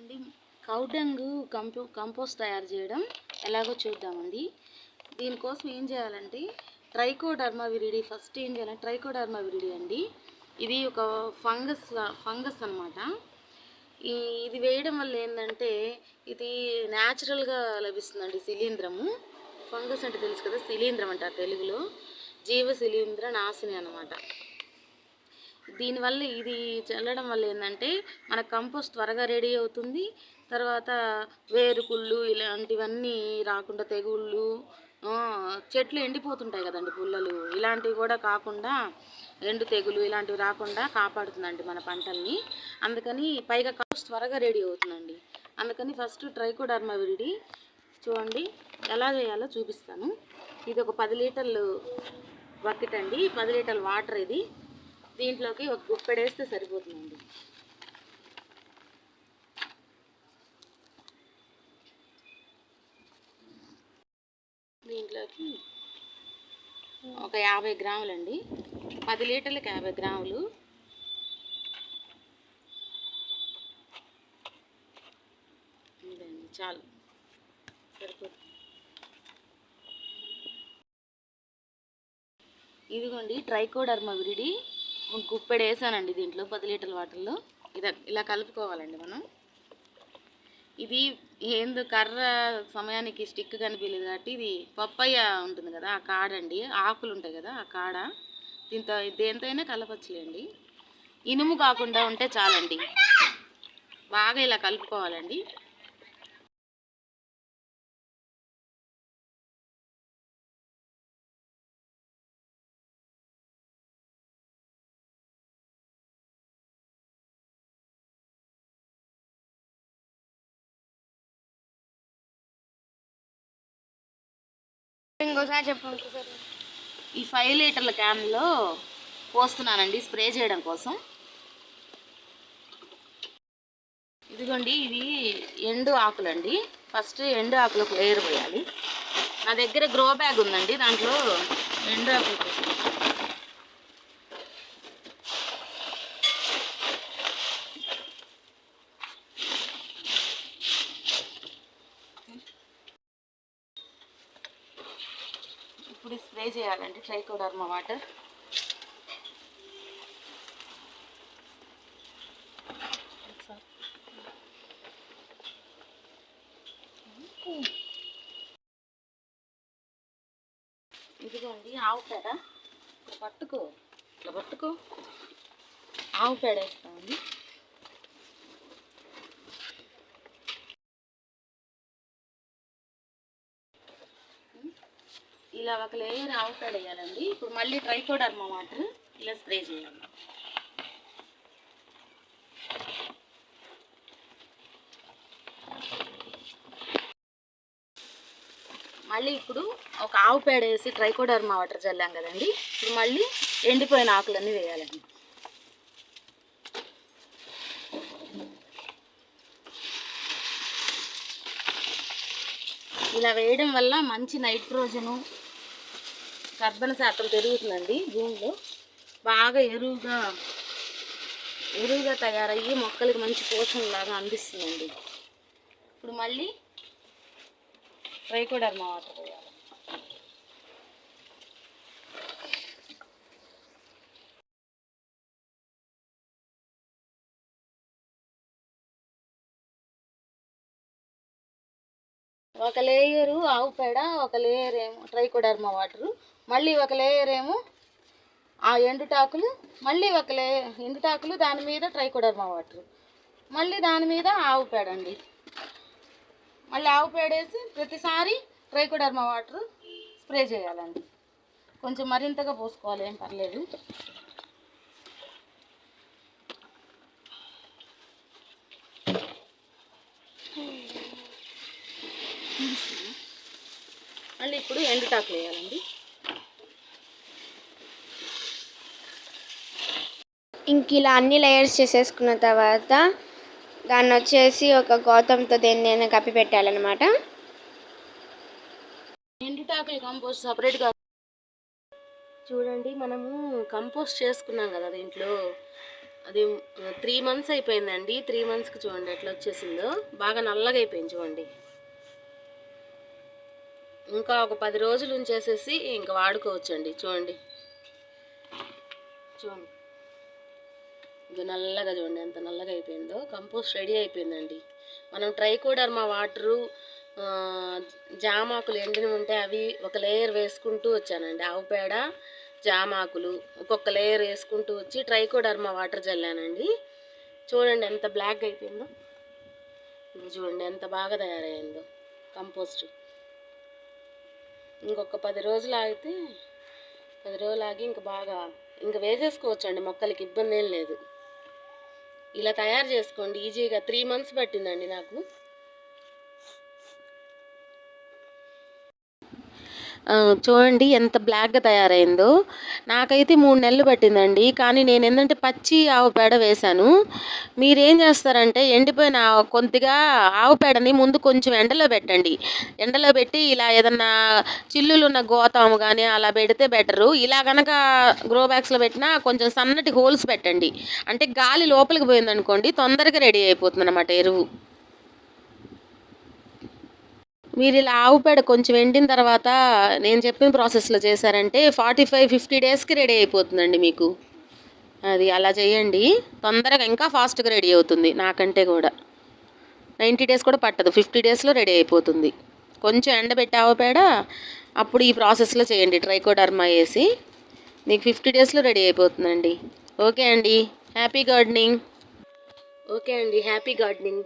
అండి cow dung కంపో compost తయారు చేయడం ఎలాగో చూద్దామండి. దీనికోసం ఏం చేయాలంటే ట్రైకోడర్మా విరిడి ఫస్ట్ ఏం చేయాలంటే ట్రైకోడర్మా విరిడి అండి. ఇది ఒక ఫంగస్ ఫంగస్ అనమాట ఈ ఇది వేయడం వల్ల ఏంటంటే ఇది న్యాచురల్గా లభిస్తుందండి శిలీంధ్రము ఫంగస్ అంటే తెలుసు కదా శిలీంద్రం అంటారు తెలుగులో. జీవ శిలీంద్ర నాశిని అనమాట దీనివల్ల ఇది చల్లడం వల్ల ఏంటంటే మన కంపోస్ట్ త్వరగా రెడీ అవుతుంది. తర్వాత వేరుకుళ్ళు ఇలాంటివన్నీ రాకుండా తెగుళ్ళు చెట్లు ఎండిపోతుంటాయి కదండి పుల్లలు. ఇలాంటివి కూడా కాకుండా ఎండు తెగులు ఇలాంటివి రాకుండా కాపాడుతుందండి మన పంటల్ని. అందుకని పైగా కంపోస్ట్ త్వరగా రెడీ అవుతుందండి. అందుకని ఫస్ట్ ట్రైకోడర్మా విరిడి చూడండి ఎలా చేయాలో చూపిస్తాను. ఇది ఒక పది లీటర్లు బకెట్ అండి. పది లీటర్ల వాటర్ ఇది. దీంట్లోకి ఒక గుప్పెడేస్తే సరిపోతుందండి. దీంట్లోకి ఒక యాభై గ్రాములండి. పది లీటర్లకు యాభై గ్రాములు. ఇదండి చాలు. సరిపోతుంది. ఇదిగోండి ట్రైకోడర్మ విరిడి గుప్పెడు వేసానండి దీంట్లో పది లీటర్ల వాటర్లో. ఇది ఇలా కలుపుకోవాలండి మనం. ఇది ఏందో కర్ర సమయానికి స్టిక్ కనిపించలేదు కాబట్టి ఇది పప్పయ్య ఉంటుంది కదా ఆ కాడ అండి ఆకులు ఉంటాయి కదా ఆ కాడ. దీంతో దేంతైనా కలపచ్చులేండి. ఇనుము కాకుండా ఉంటే చాలండి. బాగా ఇలా కలుపుకోవాలండి. ఇంకోసారి చెప్పు ఈ ఫైవ్ లీటర్ల క్యాన్లో పోస్తున్నానండి స్ప్రే చేయడం కోసం. ఇదిగోండి ఇది ఎండు ఆకులండి. ఫస్ట్ ఎండు ఆకులకు లేయర్ పోయాలి. నా దగ్గర గ్రో బ్యాగ్ ఉందండి దాంట్లో ఎండు ఆకులు పోసాను. ఇప్పుడు స్ప్రే చేయాలండి ట్రైకోడర్మా వాటర్? ఇదిగోండి ఆవు పేడ. పట్టుకో ఇట్లా పట్టుకో. ఆవు పేడ వేస్తామండి ఇలా ఒక లేయర్ ఆవు పేడ వేయాలండి. ఇప్పుడు మళ్ళీ ట్రైకోడర్మా వాటర్ ఇలా స్ప్రే చేయాలి. మళ్ళీ ఇప్పుడు ఒక ఆవు పేడ వేసి ట్రైకోడర్మా వాటర్ చల్లాం కదండి. ఇప్పుడు మళ్ళీ ఎండిపోయిన ఆకులన్నీ వేయాలండి. ఇలా వేయడం వల్ల మంచి నైట్రోజను కర్బన శాతం పెరుగుతుందండి భూమిలో. బాగా ఎరువుగా ఎరువుగా తయారయ్యి మొక్కలకి మంచి పోషణలాగా అందిస్తుందండి. ఇప్పుడు మళ్ళీ ట్రైకోడర్మా వాటర్ వేయాలి. ఒక లేయరు ఆవు పేడ ఒక లేయర్ ఏమో ట్రైకోడర్మా వాటరు. మళ్ళీ ఒక లేయర్ ఏమో ఆ ఎండుటాకులు మళ్ళీ ఒక లే ఎండుటాకులు దాని మీద ట్రైకోడర్మా వాటర్ మళ్ళీ దాని మీద ఆవు పేడ అండి. మళ్ళీ ఆవు పేడ వేసి ప్రతిసారి ట్రైకోడర్మా వాటర్ స్ప్రే చేయాలండి. కొంచెం మరింతగా పోసుకోవాలి ఏం పర్లేదు. మళ్ళీ ఇప్పుడు ఎండుటాకులు వేయాలండి. ఇంక ఇలా అన్ని లేయర్స్ చేసేసుకున్న తర్వాత దాన్ని వచ్చేసి ఒక గౌతంతో దేన్నైనా కప్పి పెట్టాలన్నమాట. ఎండుటాకులు కంపోస్ట్ సపరేట్గా చూడండి మనము కంపోస్ట్ చేసుకున్నాం కదా దీంట్లో. అది త్రీ మంత్స్ అయిపోయిందండి. త్రీ మంత్స్కి చూడండి ఎట్లా వచ్చేసిందో. బాగా నల్లగా అయిపోయింది చూడండి. ఇంకా ఒక పది రోజులు ఉంచేసేసి ఇంకా వాడుకోవచ్చండి. చూడండి. చూడండి. ఇది నల్లగా చూడండి ఎంత నల్లగా అయిపోయిందో. కంపోస్ట్ రెడీ అయిపోయిందండి. మనం ట్రైకోడర్మా వాటరు జామాకులు ఎండిన ఉంటే అవి ఒక లేయర్ వేసుకుంటూ వచ్చానండి. ఆవు పేడ జామాకులు ఒక్కొక్క లేయర్ వేసుకుంటూ వచ్చి ట్రైకోడర్మా వాటర్ చల్లానండి. చూడండి ఎంత బ్లాక్ అయిపోయిందో. ఇది చూడండి ఎంత బాగా తయారైందో కంపోస్ట్. ఇంకొక పది రోజులు ఆగితే పది రోజులు ఆగి ఇంకా బాగా ఇంకా వేసేసుకోవచ్చండి. మొక్కలకి ఇబ్బంది ఏం లేదు. ఇలా తయారు చేసుకోండి. ఈజీగా త్రీ మంత్స్ పట్టిందండి నాకు. చూడండి ఎంత బ్లాక్గా తయారైందో. నాకైతే మూడు నెలలు పట్టిందండి. కానీ నేను ఏంటంటే పచ్చి ఆవు పేడ వేశాను. మీరేం చేస్తారంటే ఎండిపోయిన కొద్దిగా ఆవు పేడని ముందు కొంచెం ఎండలో పెట్టండి. ఎండలో పెట్టి ఇలా ఏదన్నా చిల్లులు ఉన్న గోతాము కానీ అలా పెడితే బెటరు. ఇలా కనుక గ్రో బ్యాగ్స్లో పెట్టినా కొంచెం సన్నటి హోల్స్ పెట్టండి. అంటే గాలి లోపలికి పోయిందనుకోండి తొందరగా రెడీ అయిపోతుంది అన్నమాట ఎరువు. మీరు ఇలా ఆవు పేడ కొంచెం ఎండిన తర్వాత నేను చెప్పిన ప్రాసెస్లో చేశారంటే ఫార్టీ ఫైవ్ ఫిఫ్టీ డేస్కి రెడీ అయిపోతుందండి మీకు. అది అలా చేయండి. తొందరగా ఇంకా ఫాస్ట్గా రెడీ అవుతుంది నాకంటే కూడా. నైంటీ డేస్ కూడా పట్టదు ఫిఫ్టీ డేస్లో రెడీ అయిపోతుంది. కొంచెం ఎండబెట్టి ఆవు పేడ అప్పుడు ఈ ప్రాసెస్లో చేయండి ట్రైకోడర్మా వేసి. మీకు ఫిఫ్టీ డేస్లో రెడీ అయిపోతుందండి. ఓకే అండి హ్యాపీ గార్డెనింగ్. ఓకే అండి హ్యాపీ గార్డెనింగ్.